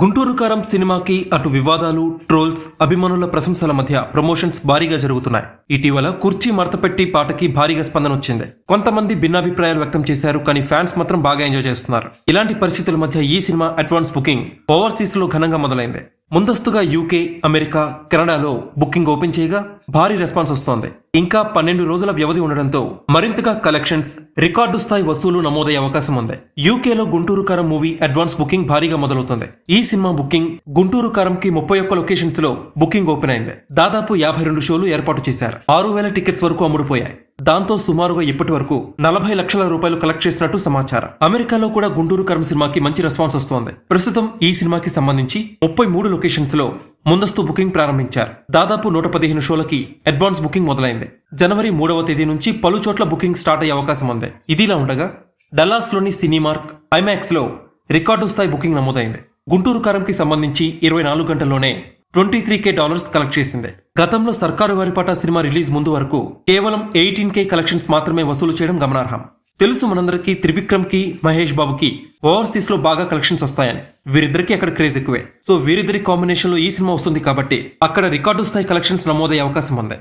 గుంటూరు కారం సినిమాకి అటు వివాదాలు ట్రోల్స్ అభిమానుల ప్రశంసల మధ్య ప్రమోషన్స్ భారీగా జరుగుతున్నాయి. ఇటీవల కుర్చీ మడతపెట్టి పాటకి భారీగా స్పందన వచ్చింది కొంతమంది భిన్నాభిప్రాయాలు వ్యక్తం చేశారు కానీ ఫ్యాన్స్ మాత్రం బాగా ఎంజాయ్ చేస్తున్నారు. ఇలాంటి పరిస్థితుల మధ్య ఈ సినిమా అడ్వాన్స్ బుకింగ్ ఓవర్సీస్లో ఘనంగా మొదలైంది. ముందస్తుగా యూకే అమెరికా కెనడాలో బుకింగ్ ఓపెన్ చేయగా భారీ రెస్పాన్స్ వస్తోంది. ఇంకా పన్నెండు రోజుల వ్యవధి ఉండడంతో మరింతగా కలెక్షన్స్ రికార్డు స్థాయి వసూలు నమోదయ్యే అవకాశం ఉంది. యూకేలో గుంటూరు కారం మూవీ అడ్వాన్స్ బుకింగ్ భారీగా మొదలవుతుంది. ఈ సినిమా బుకింగ్ గుంటూరు కారం కి ముప్పై ఒక్క లొకేషన్స్లో బుకింగ్ ఓపెన్ అయింది. దాదాపు యాభై రెండు షోలు ఏర్పాటు చేశారు. ఆరు వేల టికెట్స్ వరకు అమ్ముడుపోయాయి. దాంతో సుమారుగా ఇప్పటి వరకు నలభై లక్షల రూపాయలు కలెక్ట్ చేసినట్టు సమాచారం. అమెరికాలో కూడా గుంటూరు కర్మ సినిమాకి మంచి రెస్పాన్స్ వస్తోంది. ప్రస్తుతం ఈ సినిమాకి సంబంధించి ముప్పై మూడు లొకేషన్స్లో ముందస్తు బుకింగ్ ప్రారంభించారు. దాదాపు నూట పదిహేను షోలకి అడ్వాన్స్ బుకింగ్ మొదలైంది. జనవరి మూడవ తేదీ నుంచి పలు చోట్ల బుకింగ్ స్టార్ట్ అయ్యే అవకాశం ఉంది. ఇదిలా ఉండగా డల్లాస్లోని సినీమార్క్ ఐమాక్స్లో రికార్డు స్థాయి బుకింగ్ నమోదైంది. గుంటూరు కారంకి సంబంధించి ఇరవై నాలుగు గంటల్లోనే twenty three K dollars collect చేసింది. గతంలో సర్కారు వారిపాట సినిమా రిలీజ్ ముందు వరకు కేవలం ఎయిటీన్ కే కలెక్షన్స్ మాత్రమే వసూలు చేయడం గమనార్హం. తెలుసు మనందరికీ త్రివిక్రమ్కి మహేష్ బాబుకి ఓవర్సీస్లో బాగా కలెక్షన్స్ వస్తాయని. వీరిద్దరికి అక్కడ క్రేజ్ ఎక్కువే. సో వీరిద్దరి కాంబినేషన్లో ఈ సినిమా వస్తుంది కాబట్టి అక్కడ రికార్డు స్థాయి కలెక్షన్స్ నమోదయ్యే అవకాశం ఉంది.